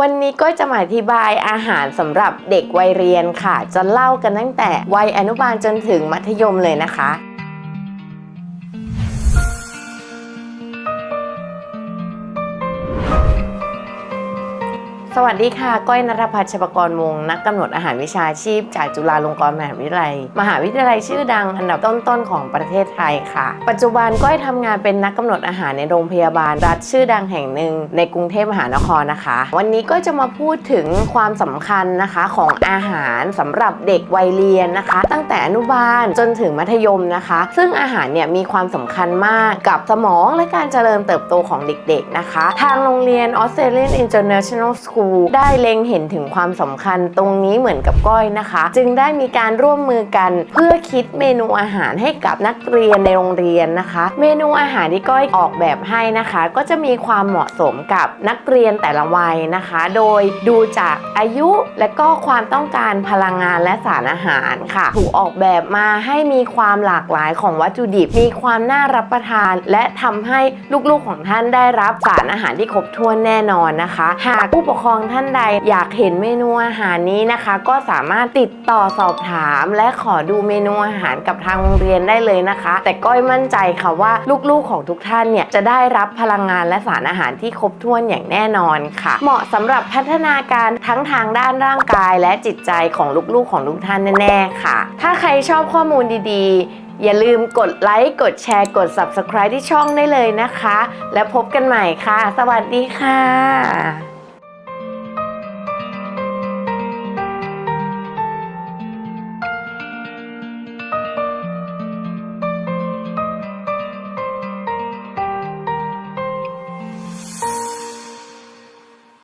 วันนี้ก็จะมาอธิบายอาหารสำหรับเด็กวัยเรียนค่ะ จะเล่ากันตั้งแต่วัยอนุบาลจนถึงมัธยมเลยนะคะ สวัสดีค่ะ ก้อยนัทพัฒน์ชปกรวงนักกำหนดอาหารวิชาชีพ จากจุฬาลงกรณ์มหาวิทยาลัย มหาวิทยาลัยชื่อดังอันดับต้นๆของประเทศไทยค่ะ ปัจจุบันก้อยทำงานเป็นนักกำหนดอาหารในโรงพยาบาล รัฐชื่อดังแห่งหนึ่งในกรุงเทพมหานครนะคะ วันนี้ก็จะมาพูดถึงความสำคัญนะคะของอาหารสำหรับเด็กวัยเรียนนะคะ ตั้งแต่อนุบาลจนถึงมัธยมนะคะ ซึ่งอาหารเนี่ยมีความสำคัญมากกับสมองและการเจริญเติบโตของเด็ก ๆนะคะ ทางโรงเรียน Australian International School ได้เล็งเห็นถึงความสำคัญตรงนี้เหมือนกับก้อยนะคะ จึงได้มีการร่วมมือกันเพื่อคิดเมนูอาหารให้กับนักเรียนในโรงเรียนนะคะ เมนูอาหารที่ก้อยออกแบบให้นะคะ ก็จะมีความเหมาะสมกับนักเรียนแต่ละวัยนะคะ โดยดูจากอายุและก็ความต้องการพลังงานและสารอาหารค่ะ ถูกออกแบบมาให้มีความหลากหลายของวัตถุดิบ มีความน่ารับประทาน และทำให้ลูกๆของท่านได้รับสารอาหารที่ครบถ้วนแน่นอนนะคะ หากผู้ปกครองท่านใดอยากเห็นเมนูอาหารนี้นะคะ ก็สามารถติดต่อสอบถาม และขอดูเมนูอาหารกับทางโรงเรียนได้เลยนะคะ แต่ก้อยมั่นใจค่ะว่าลูกๆของทุกท่านเนี่ยจะได้รับพลังงานและสารอาหารที่ครบถ้วนอย่างแน่นอนค่ะ เหมาะสำหรับพัฒนาการทั้งทางด้านร่างกาย และจิตใจของลูกๆของทุกท่านแน่ๆค่ะ ถ้าใครชอบข้อมูลดีๆ อย่าลืมกดไลค์กดแชร์กด Subscribe ที่ช่องได้เลยนะคะ และพบกันใหม่ค่ะ สวัสดีค่ะ